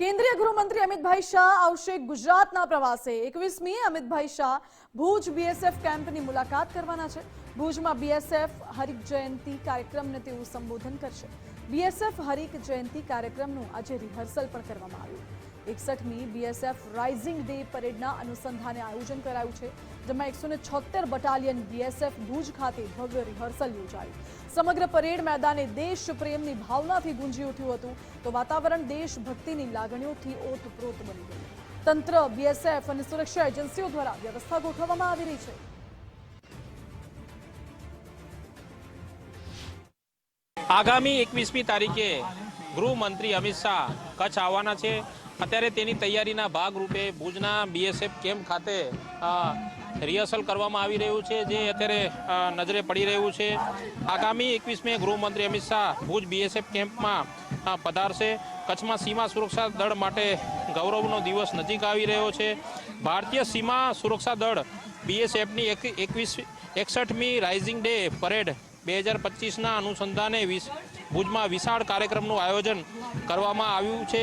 કેન્દ્રીય ગૃહમંત્રી અમિતભાઈ શાહ આવશે ગુજરાતના પ્રવાસે. એકવીસમી અમિતભાઈ શાહ ભુજ બીએસએફ કેમ્પની મુલાકાત કરવાના છે. ભુજમાં બીએસએફ હરિક જયંતિ કાર્યક્રમને તેઓ સંબોધન કરશે. બીએસએફ હરિક જયંતિ કાર્યક્રમનું આજે રિહર્સલ પણ કરવામાં આવ્યું. એકસઠમી બીએસએફ રાઇઝિંગ ડે પરેડના અનુસંધાને આયોજન કરાયું છે, જેમાં એકસો ને છોતેર બટાલિયન બીએસએફ ભુજ ખાતે ભવ્ય રિહર્સલ યોજાયું. સમગ્ર પરેડ મેદાને દેશ પ્રેમની ભાવનાથી ગુંજી ઉઠ્યું હતું, તો વાતાવરણ દેશભક્તિની લાગણીઓથી ઓતપ્રોત બની ગયું. તંત્ર બીએસએફ અને સુરક્ષા એજન્સીઓ દ્વારા વ્યવસ્થા ગોઠવવામાં આવી રહી છે. આગામી એકવીસમી તારીખે ગૃહમંત્રી અમિત શાહ કચ્છ આવવાના છે. અત્યારે તેની તૈયારીના ભાગરૂપે ભુજના બીએસએફ કેમ્પ ખાતે રિહર્સલ કરવામાં આવી રહ્યું છે, જે અત્યારે નજરે પડી રહ્યું છે. આગામી એકવીસમી ગૃહમંત્રી અમિત શાહ ભુજ બીએસએફ કેમ્પમાં પધારશે. કચ્છમાં સીમા સુરક્ષા દળ માટે ગૌરવનો દિવસ નજીક આવી રહ્યો છે. ભારતીય સીમા સુરક્ષા દળ બીએસએફની એક, એકવીસ, એકસઠમી રાઇઝિંગ ડે પરેડ બે હજાર પચીસના અનુસંધાને ભુજમાં વિશાળ કાર્યક્રમનું આયોજન કરવામાં આવ્યું છે.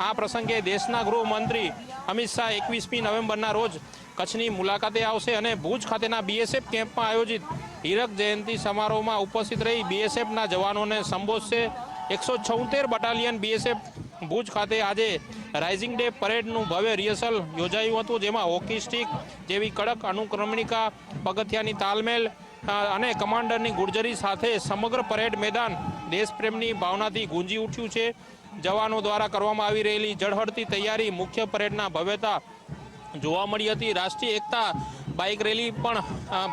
આ પ્રસંગે દેશના ગૃહમંત્રી અમિત શાહ એકવીસમી નવેમ્બરના રોજ કચ્છની મુલાકાતે આવશે અને ભુજ ખાતેના બીએસએફ કેમ્પમાં આયોજિત હીરક જયંતિ સમારોહમાં ઉપસ્થિત રહી બીએસએફના જવાનોને સંબોધશે. એકસો છોતેર બટાલિયન બીએસએફ ભુજ ખાતે આજે રાઇઝિંગ ડે પરેડનું ભવ્ય રિહર્સલ યોજાયું હતું, જેમાં હોકી સ્ટિક જેવી કડક અનુક્રમણિકા, પગથિયાની તાલમેલ અને કમાન્ડરની ગુર્જરી સાથે સમગ્ર પરેડ મેદાન દેશપ્રેમની ભાવનાથી ગુંજી ઉઠ્યું છે. જવાનો દ્વારા કરવામાં આવી રહેલી ઝળહળતી તૈયારી મુખ્ય પરેડના ભવ્યતા જોવા મળી હતી. રાષ્ટ્રીય એકતા બાઇક રેલી પણ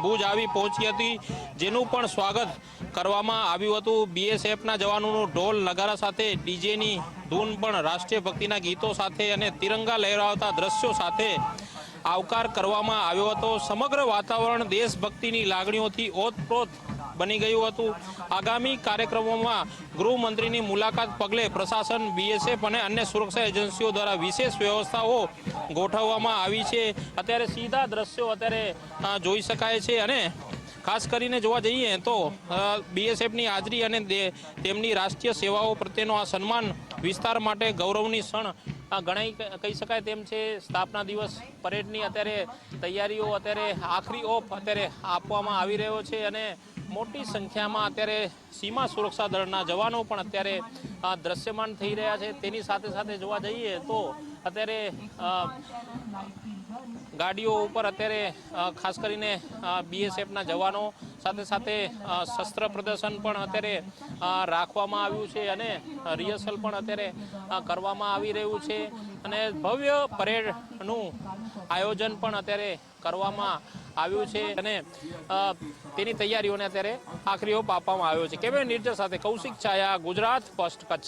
ભુજ આવી પહોંચી હતી, જેનું પણ સ્વાગત કરવામાં આવ્યું હતું. બીએસએફના જવાનોનું ઢોલ, નગારા સાથે ડીજેની ધૂન પણ રાષ્ટ્રીય ભક્તિના ગીતો સાથે અને તિરંગા લહેરાવતા દ્રશ્યો સાથે આવકાર કરવામાં આવ્યો હતો. સમગ્ર વાતાવરણ દેશભક્તિની લાગણીઓથી ઓતપ્રોત બની ગયું હતું. આગામી કાર્યક્રમોમાં ગૃહમંત્રીની મુલાકાત પગલે પ્રશાસન, બીએસએફ અને અન્ય સુરક્ષા એજન્સીઓ દ્વારા વિશેષ વ્યવસ્થાઓ ગોઠવવામાં આવી છે. અત્યારે સીધા દ્રશ્યો અત્યારે જોઈ શકાય છે અને ખાસ કરીને જોવા જઈએ તો બીએસએફની હાજરી અને તેમની રાષ્ટ્રીય સેવાઓ પ્રત્યેનો આ સન્માન વિસ્તાર માટે ગૌરવની ક્ષણ આ કહી શકાય તેમ છે, સ્થાપના દિવસ પરેડની અત્યારે તૈયારીઓ અત્યારે આખરી ઓપ અત્યારે આપવામાં આવી રહ્યો છે અને મોટી સંખ્યામાં અત્યારે સીમા સુરક્ષા દળના જવાનો પણ અત્યારે દ્રશ્યમાન થઈ રહ્યા છે. તેની સાથે સાથે જોવા જઈએ તો અત્યારે ગાડીઓ ઉપર અત્યારે ખાસ કરીને બીએસએફના જવાનો સાથે સાથે શસ્ત્ર પ્રદર્શન પણ અત્યારે રાખવામાં આવ્યું છે અને રિહર્સલ પણ અત્યારે કરવામાં આવી રહ્યું છે. અને ભવ્ય પરેડનું આયોજન પણ અત્યારે કરવામાં આવ્યું છે અને તેની તૈયારીઓને અત્યારે આખરી ઓપ આપવામાં આવ્યો છે. કેમે નિર્જર સાથે કૌશિક છાયા, ગુજરાત ફર્સ્ટ કચ્છ.